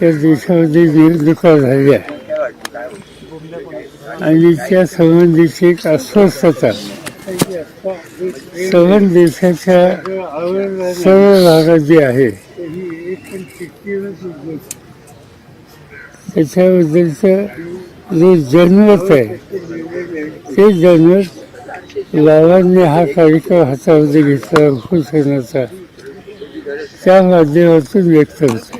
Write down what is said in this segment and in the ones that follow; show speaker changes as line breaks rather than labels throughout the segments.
त्या देशामध्ये निवडणुका झाल्या आणि त्या संबंधीची एक अस्वस्थता सर्व देशाच्या सर्व भागात जी आहे त्याच्याबद्दलचं जे जनमत आहे ते जनमत लावांनी हा कार्यक्रम हातामध्ये घेतला उपोषणाचा त्या माध्यमातून व्यक्त होतो.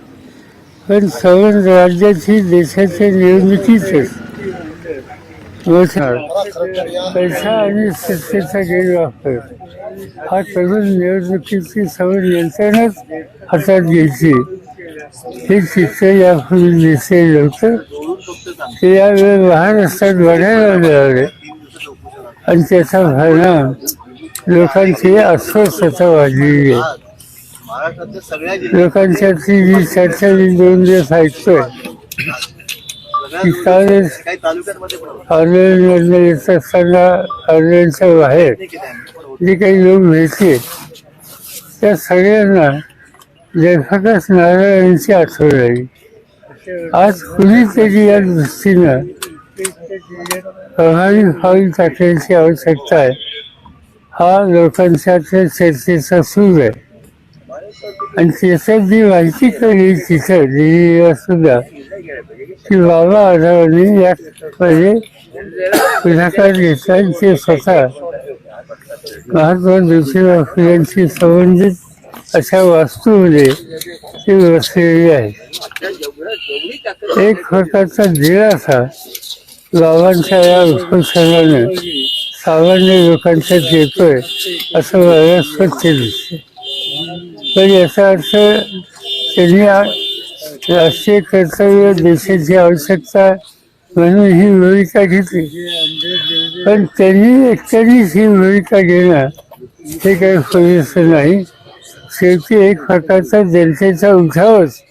पण सर्व राज्याची देशाच्या निर्मितीच पैसा आणि सत्तेचा गैरवापर. हा तरुण निवडणुकीची सर्व यंत्रणाच हातात घ्यायची. हे चित्र यापूर्वी दिसेल होतं ते यावेळी महाराष्ट्रात वाढायला मिळाले आणि त्याचा परिणाम लोकांची अस्वस्थता वाढलेली आहे. लोकांच्याची जी चर्चा दोन दिवस ऐकतोय. की कालच
काही तालुक्यांमध्ये पण होतं.
ऑनलाईनमधनं येत असताना बाहेर जे काही लोक भेटले त्या सगळ्यांना जयप्रकाश नारायणांची आठवण आली आज कुणीतरी या दृष्टीनं प्रभावी पाऊल टाकण्याची आवश्यकता आहे. हा लोकांच्या चर्चेचा सूर आहे. आणि त्याच्यात जी माहिती कळली तिथं दिल्लीला सुद्धा की बाबा आढावांनी यामध्ये म्हणजे पुढाकार घेतला आणि ते स्वतः महात्मा ज्योतिबा फुलेंशी संबंधित अशा वास्तूमध्ये ती बसलेली आहे. एक प्रकारचा दिलासा बाबांच्या या उपोषणाने सामान्य लोकांच्यात येतोय असं मला स्वच्छ दिसते पण याचा अर्थ त्यांनी राष्ट्रीय कर्तव्य देशाची आवश्यकता म्हणून ही भूमिका घेतली. पण त्यांनी एकट्यानेच ही भूमिका घेणं हे काही पुरेसं नाही. शेवटी एक प्रकारचा जनतेचा उठावच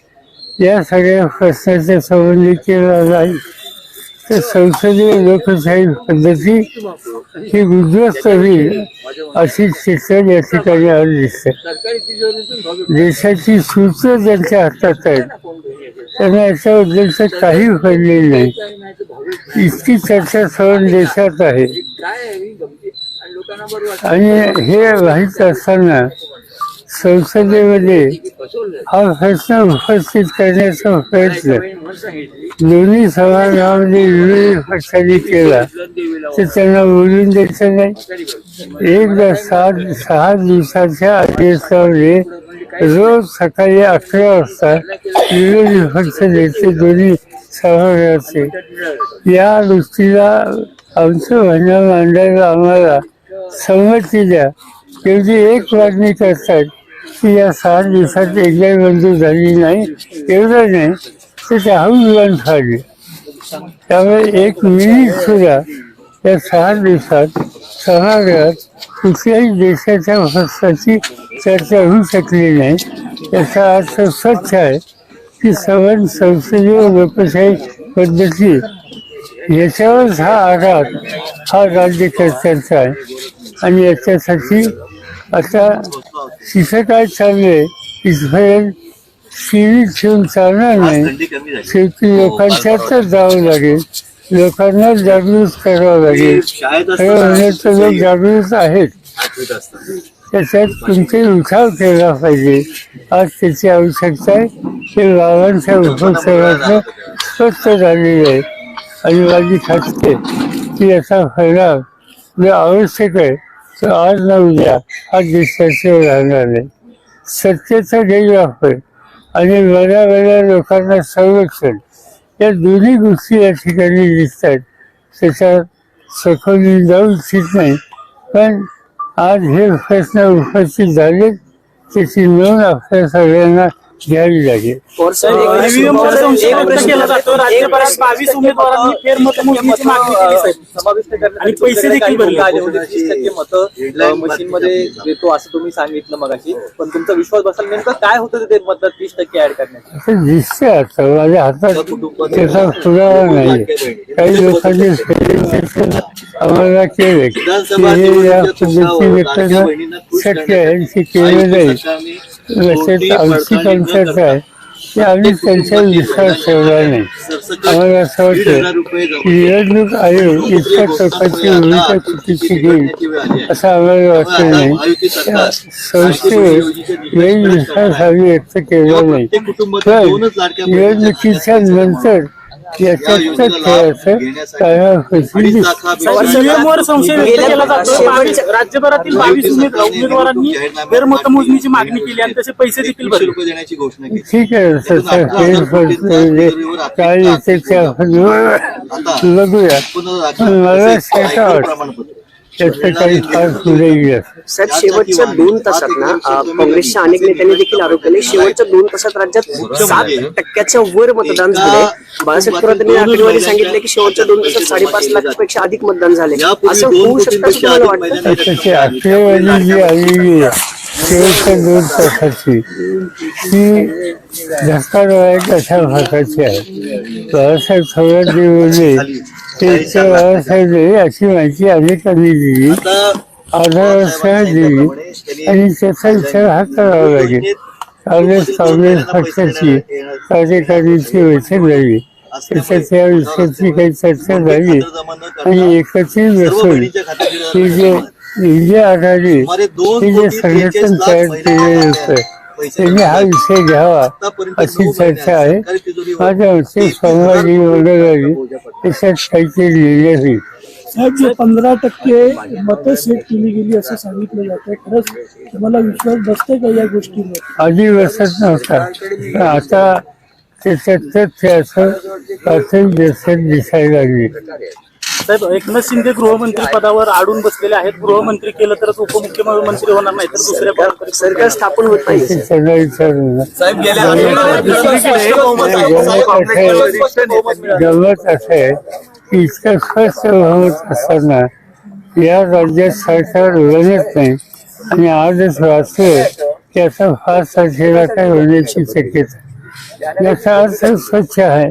या सगळ्या प्रश्नाच्या संबंधित केला जाईल. तर संसदीय लोकशाही पद्धती ही उद्ध्वस्त होईल अशी चित्र या ठिकाणी आज दिसते. देशाची सूत्र ज्यांच्या हातात आहेत त्यांना याच्याबद्दलचं काही घडलेलं नाही. इतकी चर्चा सर्व देशात आहे. आणि हे माहीत असताना संसदेमध्ये हा प्रश्न उपस्थित करण्याचा प्रयत्न. दोन्ही सभागृहामध्ये विविध पक्षांनी केला. तर त्यांना बोलून द्यायचं नाही. एकदा सात सहा दिवसाच्या अधिवेशनामध्ये रोज सकाळी अकरा वाजता विरोधी पक्ष नेते दोन्ही सभागृहाचे. या दृष्टीला आमचं म्हणणं मांडायला आम्हाला संमती द्या. एवढी एक मागणी करतात. की या सहा दिवसात एकदाही मंजूर झाली नाही एवढं नाही तर त्याहून विमान झाले. त्यामुळे एक मिनिट सुद्धा या सहा दिवसात सभागृहात कुठल्याही देशाच्या प्रश्नाची चर्चा होऊ शकली नाही. याचा अर्थ स्वच्छ आहे की सवन संसदीय लोकशाही पद्धती याच्यावरच हा आघात हा राज्यकर्त्यांचा आहे. आणि याच्यासाठी आता तिथं काय चाललंय इथपर्यंत शिवी ठेवून चालणार नाही. शेवटी लोकांच्यातच जावं लागेल. लोकांना जागृत करावं लागेल. तर लोक जागृत आहेत. त्याच्यात तुमचे उठाव केला पाहिजे. आज त्याची आवश्यकता आहे. ते बाबांच्या उपोत्सवाचं स्पष्ट झालेलं आहे. आणि माझी खात्री की याचा जो आवश्यक आहे. आज ना उद्या हा देशाशिवाय राहणार नाही. सत्तेचा गैरवापर आणि बऱ्या बऱ्या लोकांना संरक्षण या दोन्ही गोष्टी या ठिकाणी दिसत आहेत त्याच्यात सखोल जाऊ इच्छित नाही. पण आज हे प्रश्न उपस्थित झाले त्याची नोंद आपल्या सगळ्यांना घ्यावी लागेल
ईव्हीएम संशय व्यक्त केला जातो. राज्यभरात बावीस उमेदवारांनी फेरमतमोजणीची मागणी केली साहेब.
समाविष्ट करण्यासाठी
आणि पैसे
तुमच्याकडे काही
देखील भरले.
मुद्दे आले होते तीस टक्के मतं मशीन मध्ये देतो असं तुम्ही सांगितलं मगाशी. पण तुमचा विश्वास बसाल नेमकं काय होतं ते मत तीस टक्के ऍड करण्याचं?
असं दिसतंय आता. माझ्या हातात त्याचा पुरावा नाही. काही लोकांनी आम्हाला केले की हे या पद्धतीने करणं शक्य आहे. केलं नाही. तसेच आमची पंचायत आहे. की आम्ही त्यांच्यावर विश्वास ठेवला नाही. आम्हाला असं वाटतं की निवडणूक आयोग इतक्या लोकांची भूमिका चुकीची घेईल असं आम्हाला वाटलं नाही. त्या संस्थेवर वेळ विश्वास आम्ही व्यक्त केला नाही. पण निवडणुकीच्या नंतर
संशय व्यक्त केला जातो. बावीस राज्यभरातील बावीस उमेद- उमेदवारांनी फेरमतमोजणीची मागणी केली आणि तसे पैसे देखील भरले.
रुपये देण्याची घोषणा केली.
ठीक आहे मला शेता वाटतं
प्रमाणपत्र.
पुढे गेलं
साहेब शेवटच्या दोन तासात ना अ, काँग्रेसच्या अनेक नेत्यांनी देखील आरोप केले. शेवटच्या दोन तासात राज्यात सात टक्क्याच्या वर मतदान झाले. बाळासाहेब थोरात यांनी आकडेवारी सांगितले की शेवटच्या दोन तासात साडेपाच लाखापेक्षा अधिक मतदान झाले. असं होऊ शकतं असं तुम्हाला वाटतं?
त्याची आकडेवारी जी आलेली आहे शेवटच्या दोन तासाची ती धक्कादायक अशा भागाची आहे. बाळासाहेब थोरात जे बोलले अशी माहिती दिली. आधारासह दिली आणि त्याचा विचार हा करावा लागेल. काँग्रेस काँग्रेस पक्षाची कार्यकारिणीची बैठक झाली. त्याच्यात विषयाची काही चर्चा झाली. आणि एकत्रित बसून ही जे इंडिया आघाडी हे जे संघटन तयार केलेलं होतं त्यांनी हा विषय घ्यावा अशी चर्चा आहे. माझ्या मते सोमवारी त्याच्यात काहीतरी लिहिले
साहेब जे पंधरा टक्के मतं सेट केली गेली असं सांगितलं जातं खरंच तुम्हाला विश्वास बसते का या गोष्टीवर?
आधी बसत नव्हता. पण आता त्याच्यात तथ्य असं प्राथमिक दर्शन दिसायला लागली.
साहेब एकनाथ शिंदे गृहमंत्री पदावर आडून बसलेले आहेत. गृहमंत्री केलं तरच उपमुख्यमंत्री होणार नाही तर दुसऱ्या
सरकार स्थापन होत नाही.
गमत असं आहे की इतकं स्पष्ट बहुमत असताना या राज्यात सरकार बनत नाही. आणि आजच वाचतोय की आता फार तारखेला काय होण्याची शक्यता. याचा अर्थ स्वच्छ आहे.